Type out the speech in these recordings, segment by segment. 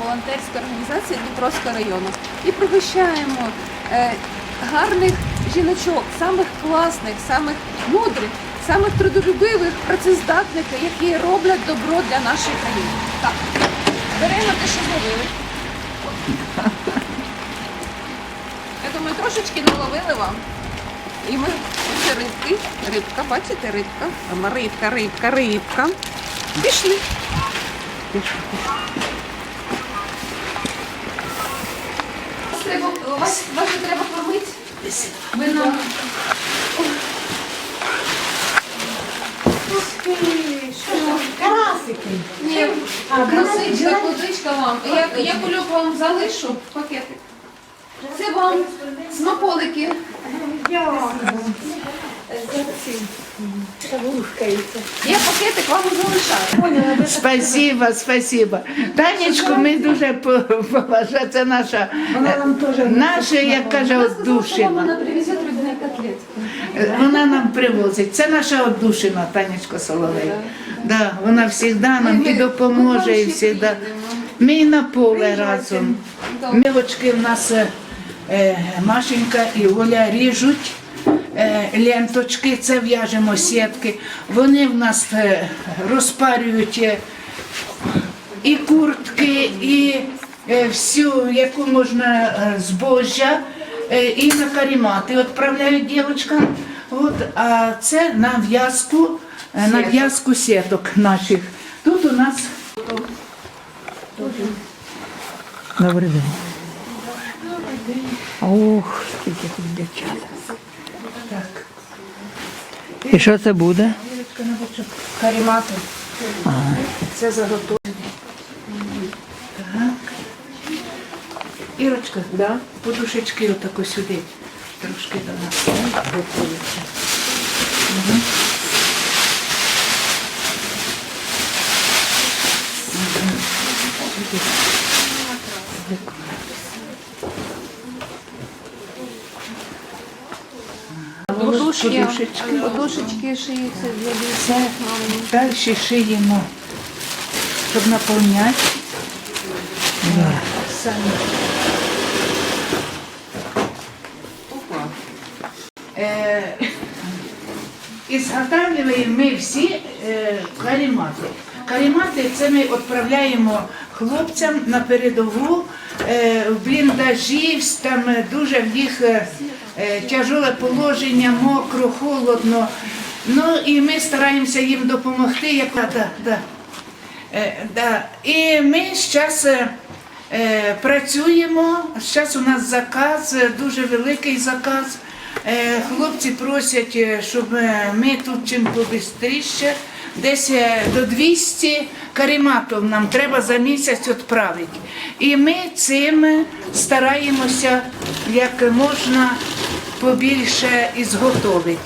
волонтерської організації Дніпровського району і пригощаємо е, гарних жіночок, самих класних, самих мудрих, самих трудолюбивих, працездатних, які роблять добро для нашої країни. Так, беремо те, що зловили. Я думаю, трошечки наловили вам. І ми ось рибки, рибка, бачите, рибка, рибка, рибка, рибка. Пішли. Треба, треба кормити. Ви нам Карасики. Ні, красичка, кудичка вам. Я, я вам залишу пакетик. Це вам смаколики. Я пакетик вам залишаю. Спасибо, спасибо. Танечку ми дуже по- поважаємо. Це наша, теж наша, як каже, вам одушина. вона привезе рибні котлетки. Вона нам привозить. Це наша одушина, Танечка Соловей. Да, вона завжди нам і допоможе, і завжди. Ми і на поле разом. Добре. Мілочки в нас е, е, Машенька і Оля ріжуть е, ленточки, це в'яжемо сітки. Вони в нас е, розпарюють е, і куртки, і е, всю, яку можна е, збожжя, е, і на карімати відправляють дівчаткам. От, а це на в'язку, е, на в'язку сіток наших. Тут у нас Добрий день. Ох, скільки тут дівчат. І що це буде? Карімати. Це заготовлення. Так. Ірочка, да? подушечки отако сюди. Трошки до нас. Готуються. Мгм. Сюди. Подушки, Подушечки. подушечки шиються для Це далі шиємо, щоб наповняти. Самі. Е, І зготовлюємо ми всі е, карімати. Карімати це ми відправляємо хлопцям на передову е, в бліндажі, там е, дуже в них е, е, тяжеле положення, мокро, холодно. Ну і ми стараємося їм допомогти. Як... Да, да, да. Е. І ми зараз е, працюємо. Зараз у нас заказ, е, дуже великий заказ. Е, хлопці просять, е, щоб е, ми тут чим побистріше, десь е, до 200 карематів нам треба за місяць відправити. І ми цим стараємося як можна побільше і зготовити.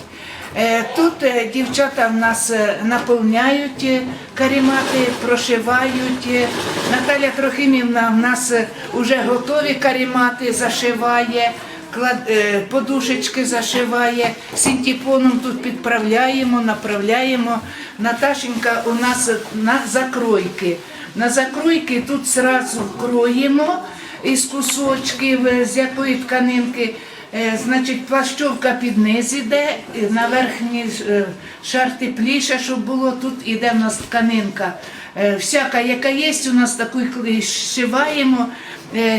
Е, Тут е, дівчата в нас наповняють карімати, прошивають. Наталя Трохимівна в нас вже готові карімати, зашиває, подушечки зашиває, синтепоном тут підправляємо, направляємо. Наташенька у нас на закройки. На закройки тут зразу кроїмо із кусочків, е, з якої тканинки. Е, Значить, плащовка під низ іде, на верхній е, шар тепліше, щоб було. Тут іде в нас тканинка. Е, Всяка, яка є, у нас таку. Е,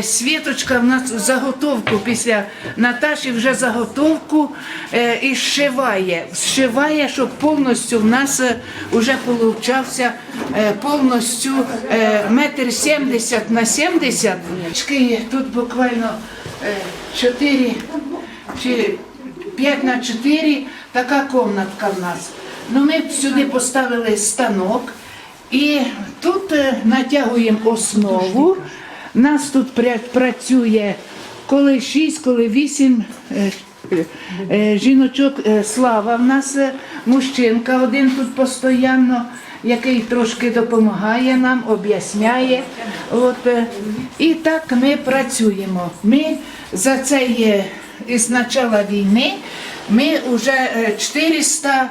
Світочка в нас заготовку після Наташі вже заготовку е, і зшиває. Зшиває, щоб повністю в нас вже получався е, повністю е, метр сімдесят на сімдесят. Тут буквально е, чотири чи 5 на 4 така комнатка в нас. Ну, ми сюди поставили станок і тут е, натягуємо основу. Нас тут працює коли 6, коли 8 жіночок. Е, Слава в нас е, мужчинка один тут постійно, який трошки допомагає нам, об'ясняє. От, е, і так ми працюємо. Ми за цей е, із початку війни ми вже е, 400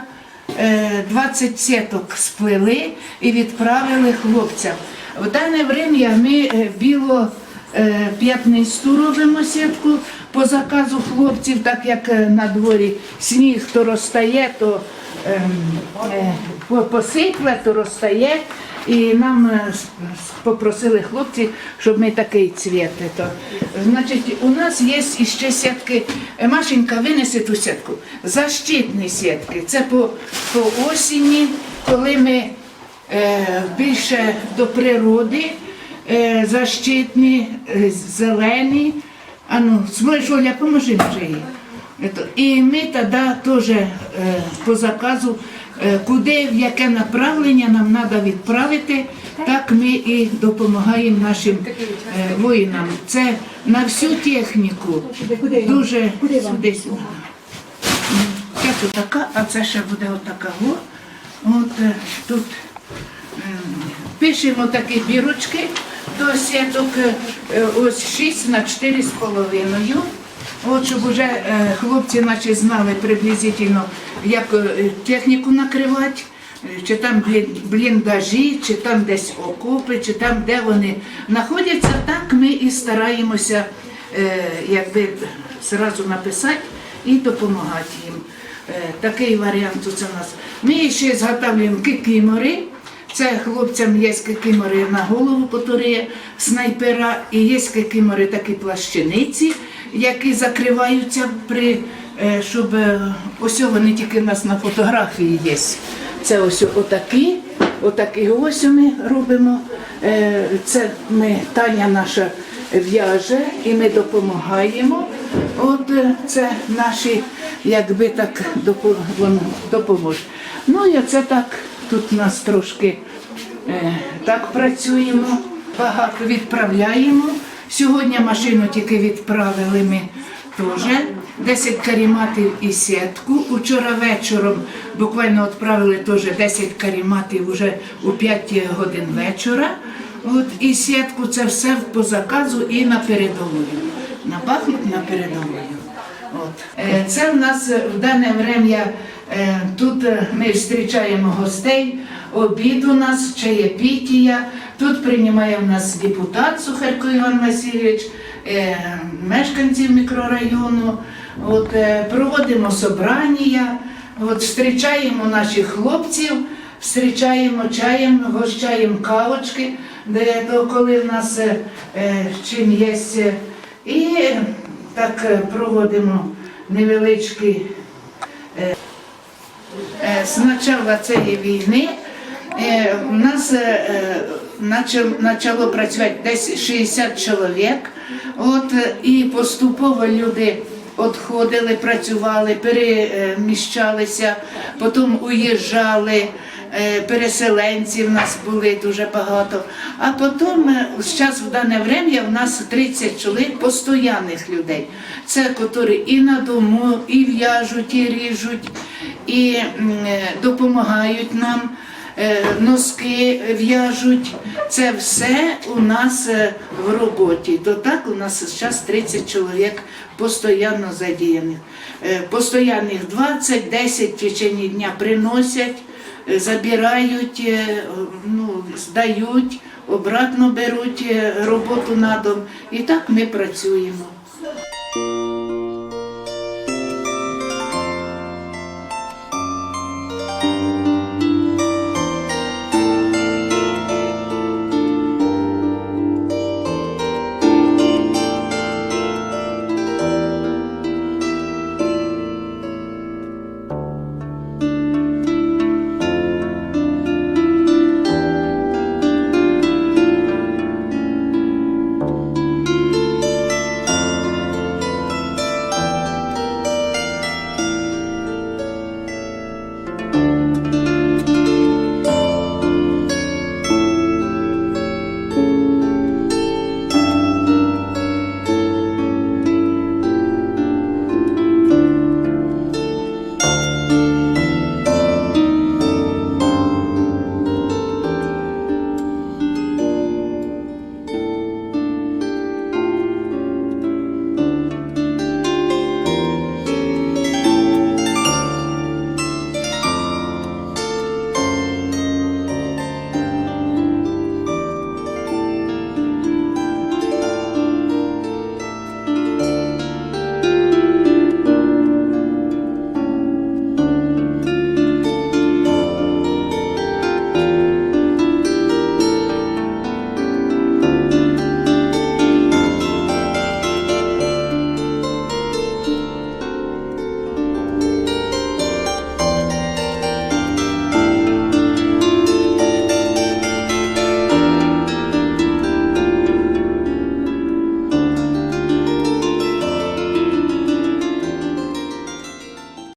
е, 20 сіток сплели і відправили хлопцям. В дане время ми е, біло е, п'ятнисту робимо сітку по заказу хлопців, так як е, на дворі сніг то розтає, то ем, посипле, то розтає. І нам попросили хлопці, щоб ми такий цвіт. То. Значить, у нас є іще сітки. Машенька винесе ту сітку. Защитні сітки. Це по, по осені, коли ми більше до природи, е, защитні, е, зелені. А ну, смотриш, Оля, поможи вже їй. І ми тоді теж е, по заказу, е, куди, в яке направлення нам треба відправити, так ми і допомагаємо нашим е, воїнам. Це на всю техніку. Дуже сюди сюди. Це така, а це ще буде отака. От е, тут пишемо такі бірочки до сіток е, ось 6 на 4 з половиною. От щоб вже е, хлопці наче знали приблизительно, як е, техніку накривати, чи там бліндажі, чи там десь окопи, чи там де вони знаходяться, так ми і стараємося якби зразу написати і допомагати їм. Такий варіант у нас. Ми ще зготовлюємо кикимори. Це хлопцям є кикимори на голову, які снайпера, і є кикимори такі плащаниці, які закриваються при е, щоб е, ось вони тільки в нас на фотографії є. Це ось отакі, отакі ось ми робимо. Е, Це ми Таня наша в'яже і ми допомагаємо. От це наші, якби так допоможе. Ну і це так, тут нас трошки так працюємо, багато відправляємо. Сьогодні машину тільки відправили ми теж. 10 каріматів і сітку. Учора вечором буквально відправили теж 10 каріматів уже у 5 годин вечора. От, і сітку це все по заказу і на передову. На Бахмут, на передову. От. Е, Це в нас в дане время е, тут е, ми зустрічаємо гостей, обід у нас, чаєпітія. Тут приймає в нас депутат Сухарко Іван Васильович, е, мешканців мікрорайону. От, е, проводимо собрання, от, зустрічаємо наших хлопців, зустрічаємо чаєм, гощаємо кавочки, де то коли в нас е, е, чим є. е, І так е, проводимо невеличкі е, е, з початку цієї війни. е, У нас е, е, почало працювати десь 60 чоловік. От, е, і поступово люди відходили, працювали, переміщалися, потім уїжджали. Е, Переселенці в нас були дуже багато. А потім зараз в дане время у нас 30 чоловік постійних людей. Це які і на дому, і в'яжуть, і ріжуть, і е, допомагають нам е, носки в'яжуть. Це все у нас е, в роботі. То так у нас зараз 30 чоловік постійно задіяних. Е, Постоянних 20, 10 в течение дня приносять, е, забирають, е, ну, здають, обратно беруть е, роботу на дом. І так ми працюємо.